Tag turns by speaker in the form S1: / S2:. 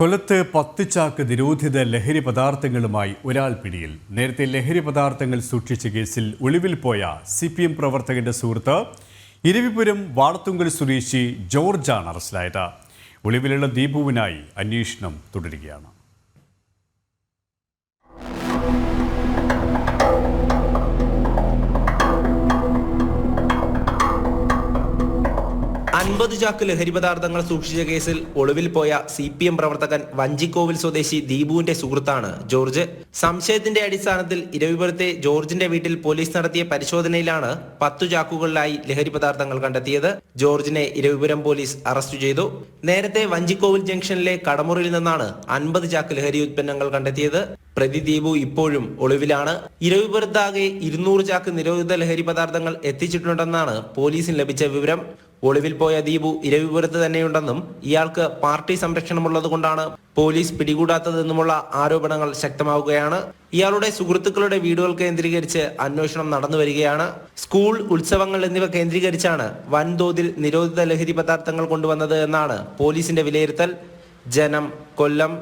S1: കൊല്ലത്ത് പത്ത് ചാക്ക് നിരോധിത ലഹരി പദാർത്ഥങ്ങളുമായി ഒരാൾ പിടിയിൽ. നേരത്തെ ലഹരി പദാർത്ഥങ്ങൾ സൂക്ഷിച്ച കേസിൽ ഒളിവിൽ പോയ സി പി എം പ്രവർത്തകന്റെ സുഹൃത്ത് ഇരവിപുരം വാളത്തുങ്കൽ സ്വദേശി ജോർജാണ് അറസ്റ്റിലായത്. ഒളിവിലുള്ള ദീപുവിനായി അന്വേഷണം തുടരുകയാണ്.
S2: അൻപത് ചാക്ക് ലഹരി പദാർത്ഥങ്ങൾ സൂക്ഷിച്ച കേസിൽ ഒളിവിൽ പോയ സി പി എം പ്രവർത്തകൻ വഞ്ചിക്കോവിൽ സ്വദേശി ദീപുവിന്റെ സുഹൃത്താണ് ജോർജ്. സംശയത്തിന്റെ അടിസ്ഥാനത്തിൽ ഇരവിപുരത്തെ ജോർജിന്റെ വീട്ടിൽ പോലീസ് നടത്തിയ പരിശോധനയിലാണ് പത്തു ചാക്കുകളിലായി ലഹരി പദാർത്ഥങ്ങൾ കണ്ടെത്തിയത്. ജോർജിനെ ഇരവിപുരം പോലീസ് അറസ്റ്റ് ചെയ്തു. നേരത്തെ വഞ്ചിക്കോവിൽ ജംഗ്ഷനിലെ കടമുറിയിൽ നിന്നാണ് അൻപത് ചാക്ക് ലഹരി ഉത്പന്നങ്ങൾ കണ്ടെത്തിയത്. പ്രതി ദീപു ഇപ്പോഴും ഒളിവിലാണ്. ഇരവിപുരത്താകെ ഇരുന്നൂറ് ചാക്ക് നിരോധിത ലഹരി പദാർത്ഥങ്ങൾ എത്തിച്ചിട്ടുണ്ടെന്നാണ് പോലീസിന് ലഭിച്ച വിവരം. ഒളിവിൽ പോയ ദീപു ഇരവിപുരത്ത് തന്നെയുണ്ടെന്നും ഇയാൾക്ക് പാർട്ടി സംരക്ഷണമുള്ളത് കൊണ്ടാണ് പോലീസ് പിടികൂടാത്തതെന്നുമുള്ള ആരോപണങ്ങൾ ശക്തമാവുകയാണ്. ഇയാളുടെ സുഹൃത്തുക്കളുടെ വീടുകൾ കേന്ദ്രീകരിച്ച് അന്വേഷണം നടന്നു വരികയാണ്. സ്കൂൾ ഉത്സവങ്ങൾ എന്നിവ കേന്ദ്രീകരിച്ചാണ് വൻതോതിൽ നിരോധിത ലഹരി പദാർത്ഥങ്ങൾ കൊണ്ടുവന്നത് എന്നാണ് പോലീസിന്റെ വിലയിരുത്തൽ. ജനം കൊല്ലം